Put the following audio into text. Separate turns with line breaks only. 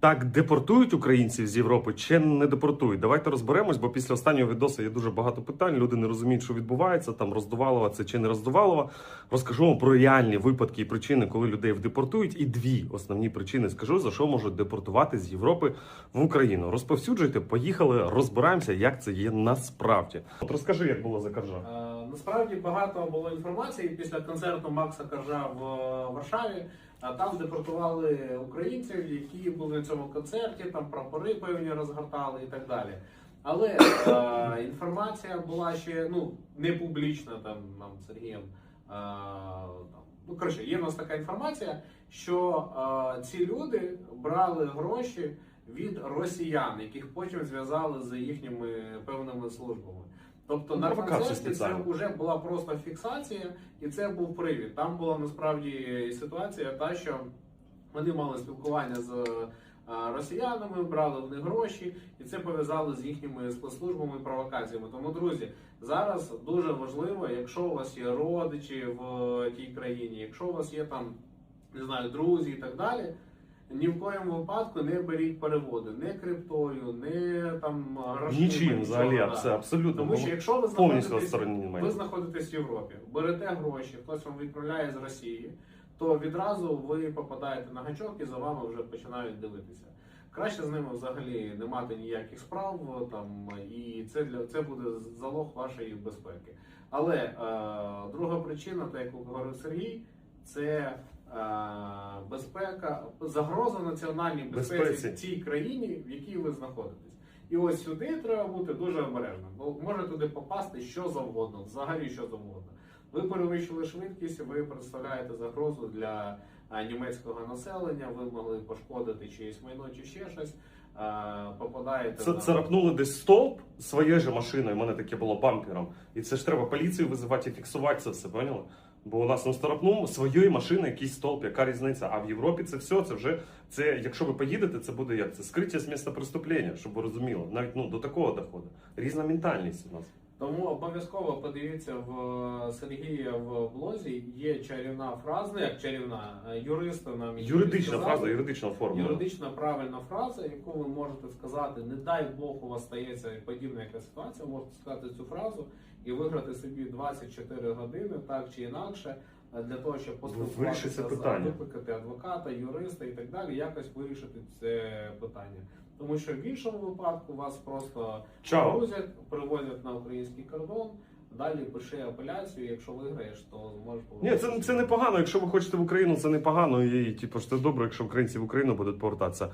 Так депортують українців з Європи чи не депортують? Давайте розберемось, бо після останнього відосу є дуже багато питань. Люди не розуміють, що відбувається. Там роздувалова це чи не роздувалова. Розкажу вам про реальні випадки і причини, коли людей депортують. І дві основні причини скажу, за що можуть депортувати з Європи в Україну. Розповсюджуйте, поїхали, розбираємося, як це є насправді. От розкажи, як було за Каржа.
Насправді багато було інформації після концерту Макса Коржа в е, Варшаві. Там депортували українців, які були на цьому концерті, там прапори певні розгортали і так далі. Але е, інформація була ще ну не публічна там нам Сергієм. Е, там, ну коротше, є в нас така інформація, що е, ці люди брали гроші від росіян, яких потім зв'язали з їхніми певними службами. Тобто на
Провокація
концерті це вже була просто фіксація, і це був привід. Там була насправді ситуація та, що вони мали спілкування з росіянами, брали в них гроші, і це пов'язали з їхніми спецслужбами і провокаціями. Тому, друзі, зараз дуже важливо, якщо у вас є родичі в тій країні, якщо у вас є там не знаю, друзі і так далі. Ні в коєму випадку не беріть переводи, не криптою, не там грошима,
Нічим взагалі, абс- абсолютно.
Тому що якщо ви
повністю
знаходитесь,
відсторонені
ви знаходитесь в Європі, берете гроші, хтось вам відправляє з Росії, то відразу ви попадаєте на гачок і за вами вже починають дивитися. Краще з ними взагалі не мати ніяких справ там, і це для це буде залог вашої безпеки. Але е, друга причина, так як говорив Сергій, це безпека, загроза національній безпеці
Безпеці.
в цій країні, в якій ви знаходитесь. І ось сюди треба бути дуже обережним, бо може туди попасти що завгодно, взагалі що завгодно. Ви перевищили швидкість, ви представляєте загрозу для а, німецького населення, ви могли пошкодити чиєсь майно чи ще щось. а, Попадаєте
Це
на
царапнули десь стовп своєю же машиною. У мене таке було бампером. І це ж треба поліцію визивати і фіксувати це все, поняли? Бо у нас ну, старопну своєї машини якийсь столб, яка різниця. А в Європі це все, це вже це, якщо ви поїдете, це буде як це скриття з місця преступлення, щоб ви розуміли. Навіть ну до такого доходу. Різна ментальність у нас.
Тому обов'язково подивіться в е, Сергія в блозі. Є чарівна фраза, ну як чарівна юриста юристи нам
Юридична
сказали.
фраза, юридична форма.
Юридична правильна фраза, яку ви можете сказати, не дай Бог у вас стається подібна якась ситуація, можете сказати цю фразу і виграти собі 24 години, так чи інакше, е, для того, щоб поспілкуватися
питання.
викликати адвоката, юриста і так далі, якось вирішити це питання. Тому що в іншому випадку вас просто
Чао.
грузять, привозять на український кордон. Далі пиши апеляцію. Якщо виграєш, то зможеш
Ні, це, це непогано. Якщо ви хочете в Україну, це непогано. І типу, ж це добре, якщо українці в Україну будуть повертатися.